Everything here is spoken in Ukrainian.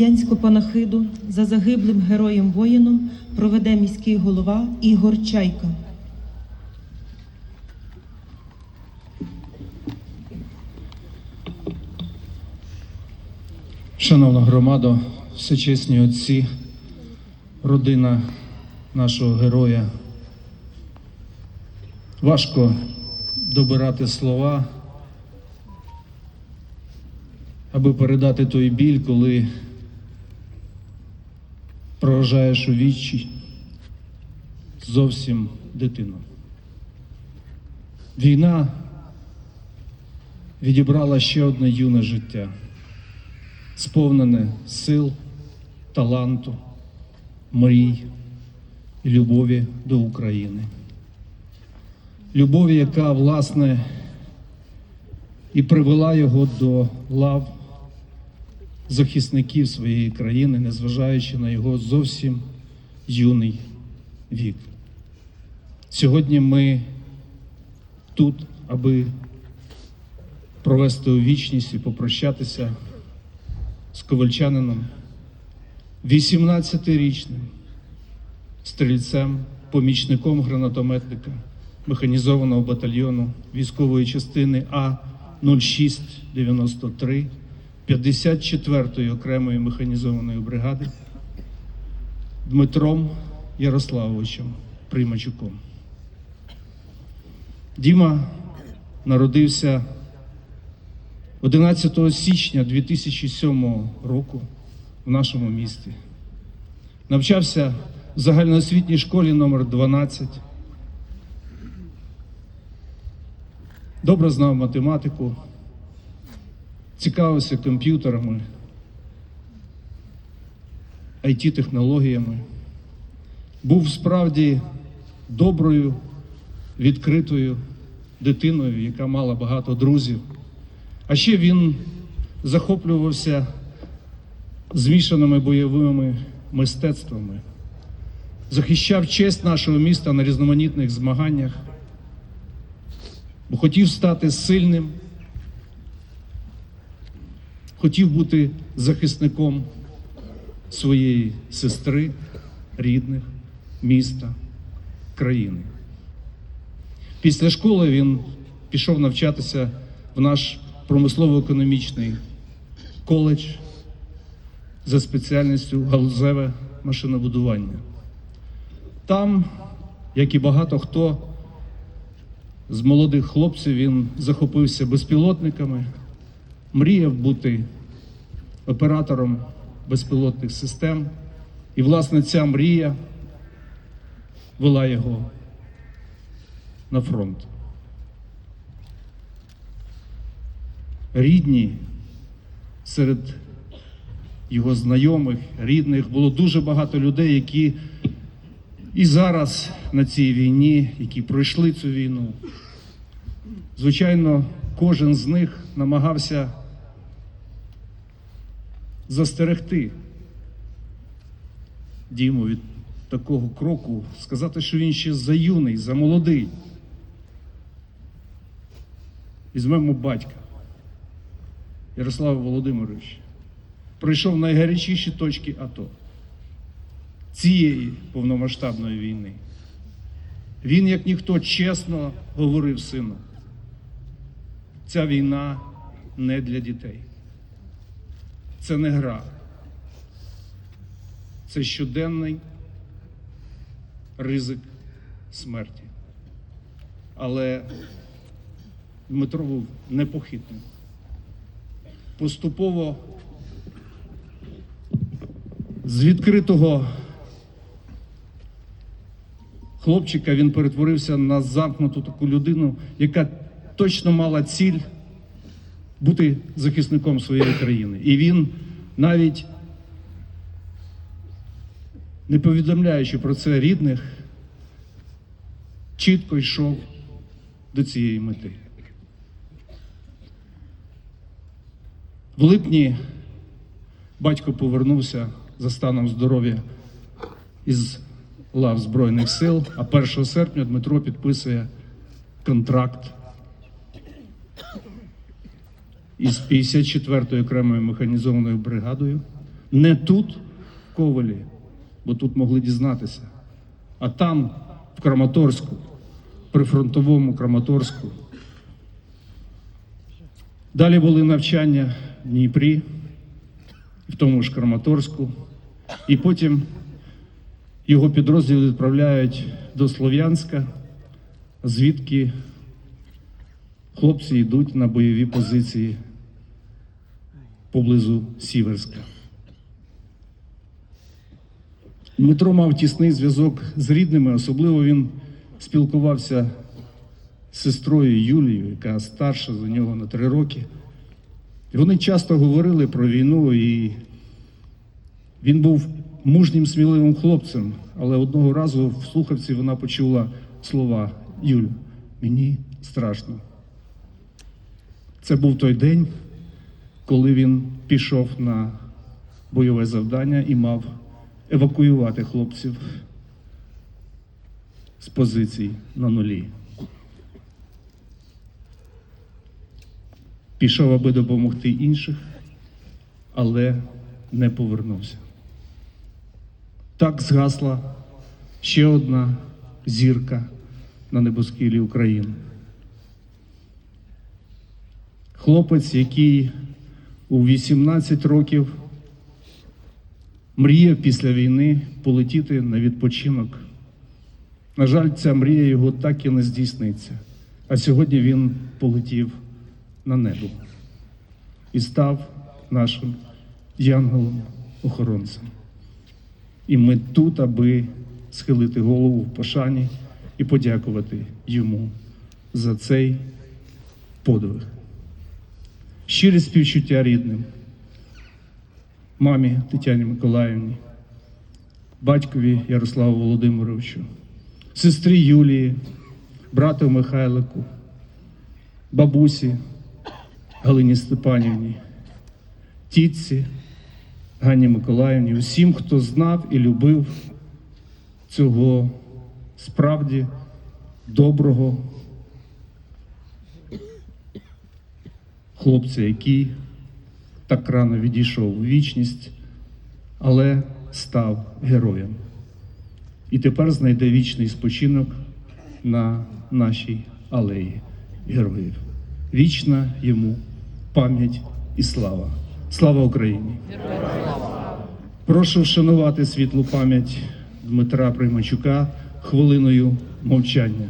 Янську панахиду за загиблим героєм воїном проведе міський голова Ігор Чайка. Шановна громада, всечесні отці, родина нашого героя. Важко добирати слова, аби передати той біль, коли проважаєш у вічі зовсім дитину. Війна відібрала ще одне юне життя сповнене сил, таланту, мрій і любові до України. Любові, яка, власне, і привела його до лав захисників своєї країни, незважаючи на його зовсім юний вік. Сьогодні ми тут, аби провести у вічність і попрощатися з ковальчанином, 18-річним стрільцем, помічником гранатометника механізованого батальйону військової частини А 0693 54-ї окремої механізованої бригади Дмитром Ярославовичем Примачуком. Діма народився 11 січня 2007 року в нашому місті. Навчався в загальноосвітній школі номер 12 Добре знав математику, цікавився комп'ютерами, IT-технологіями. Був справді доброю, відкритою дитиною, яка мала багато друзів. А ще він захоплювався змішаними бойовими мистецтвами, захищав честь нашого міста на різноманітних змаганнях, бо хотів стати сильним, хотів бути захисником своєї сестри, рідних, міста, країни. Після школи він пішов навчатися в наш промислово-економічний коледж за спеціальністю галузеве машинобудування. Там, як і багато хто з молодих хлопців, він захопився безпілотниками, мріяв бути оператором безпілотних систем. І, власне, ця мрія вела його на фронт. рідні, серед його знайомих, рідних було дуже багато людей, які і зараз на цій війні, які пройшли цю війну. Звичайно, кожен з них намагався застерегти Діму від такого кроку, сказати, що він ще за юний, за молодий. Візьмемо батька. Ярослав Володимирович пройшов найгарячіші точки АТО цієї повномасштабної війни. Він, як ніхто, чесно говорив сину, ця війна не для дітей. Це не гра. Це щоденний ризик смерті. Але Дмитро був непохитним поступово з відкритого хлопчика він перетворився на замкнуту таку людину, яка точно мала ціль бути захисником своєї країни. І він навіть не повідомляючи про це рідних, чітко йшов до цієї мети. В липні батько повернувся за станом здоров'я із лав Збройних сил, а 1 серпня Дмитро підписує контракт із 54-ю окремою механізованою бригадою Не тут, в Ковалі, бо тут могли дізнатися, а там, в Краматорську, при фронтовому Краматорську. Далі були навчання в Дніпрі, в тому ж Краматорську, і потім його підрозділи відправляють до Слов'янська, звідки хлопці йдуть на бойові позиції поблизу Сіверська. Дмитро мав тісний зв'язок з рідними, особливо він спілкувався з сестрою Юлією, яка старша за нього на три роки. Вони часто говорили про війну, і він був мужнім, сміливим хлопцем, але одного разу в слухавці вона почула слова Юль, мені страшно. Це був той день, коли він пішов на бойове завдання і мав евакуювати хлопців з позицій на нулі. Пішов, аби допомогти інших, але не повернувся. Так згасла ще одна зірка на небосхилі України. Хлопець, який у 18 років мріяв після війни полетіти на відпочинок. На жаль, ця мрія його так і не здійсниться. А сьогодні він полетів на небо і став нашим янголом-охоронцем. І ми тут, аби схилити голову в пошані і подякувати йому за цей подвиг. Щирі співчуття рідним, мамі Тетяні Миколаївні, батькові Ярославу Володимировичу, сестрі Юлії, брату Михайлику, бабусі Галині Степанівні, тітці Ганні Миколаївні, усім, хто знав і любив цього справді доброго хлопця, який так рано відійшов у вічність, але став героєм. І тепер знайде вічний спочинок на нашій алеї героїв. Вічна йому пам'ять і слава. Слава Україні! Прошу вшанувати світлу пам'ять Дмитра Приймачука хвилиною мовчання.